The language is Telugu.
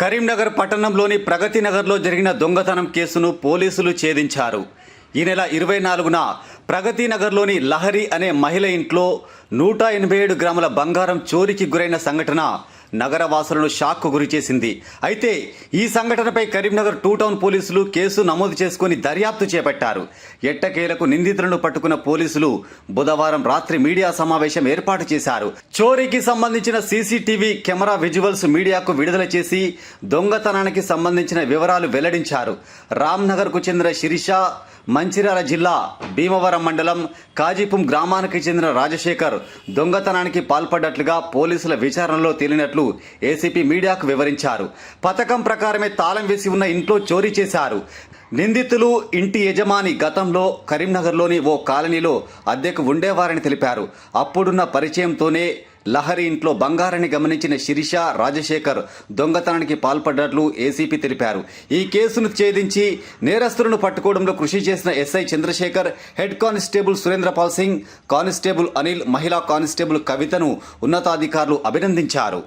కరీంనగర్ పట్టణంలోని ప్రగతి నగర్లో జరిగిన దొంగతనం కేసును పోలీసులు ఛేదించారు. ఈ నెల ఇరవై నాలుగున ప్రగతి నగర్లోని లహరి అనే మహిళ ఇంట్లో నూట ఎనభై ఏడు గ్రాముల బంగారం చోరీకి గురైన సంఘటన నగరవాసులను షాక్కు గురిచేసింది అయితే ఈ సంఘటనపై కరీంనగర్ టూ టౌన్ పోలీసులు కేసు నమోదు చేసుకుని దర్యాప్తు చేపట్టారు. ఎట్టకేలకు నిందితులను పట్టుకున్న పోలీసులు బుధవారం రాత్రి మీడియా సమావేశం ఏర్పాటు చేశారు. చోరీకి సంబంధించిన సీసీటీవీ కెమెరా విజువల్స్ మీడియాకు విడుదల చేసి దొంగతనానికి సంబంధించిన వివరాలు వెల్లడించారు. రామ్నగర్కు చెందిన శిరీష మంచిర్యాల జిల్లా భీమవరం మండలం కాజీపుం గ్రామానికి చెందిన రాజశేఖర్ దొంగతనానికి పాల్పడ్డట్లుగా పోలీసుల విచారణలో తేలినట్లు ఏసీపీ మీడియాకు వివరించారు. పథకం ప్రకారమే తాళం వేసి ఉన్న ఇంట్లో చోరీ చేశారు. నిందితులు ఇంటి యజమాని గతంలో కరీంనగర్లోని ఓ కాలనీలో అద్దెకు ఉండేవారని తెలిపారు. అప్పుడున్న పరిచయంతోనే లహరి ఇంట్లో బంగారాన్ని గమనించిన శిరీష రాజశేఖర్ దొంగతనానికి పాల్పడ్డట్లు ఏసీపీ తెలిపారు. ఈ కేసును ఛేదించి నేరస్తులను పట్టుకోవడంలో కృషి చేసిన SI Chandrasekhar head constable Surendrapal Singh constable Anil మహిళా కానిస్టేబుల్ కవితను ఉన్నతాధికారులు అభినందించారు.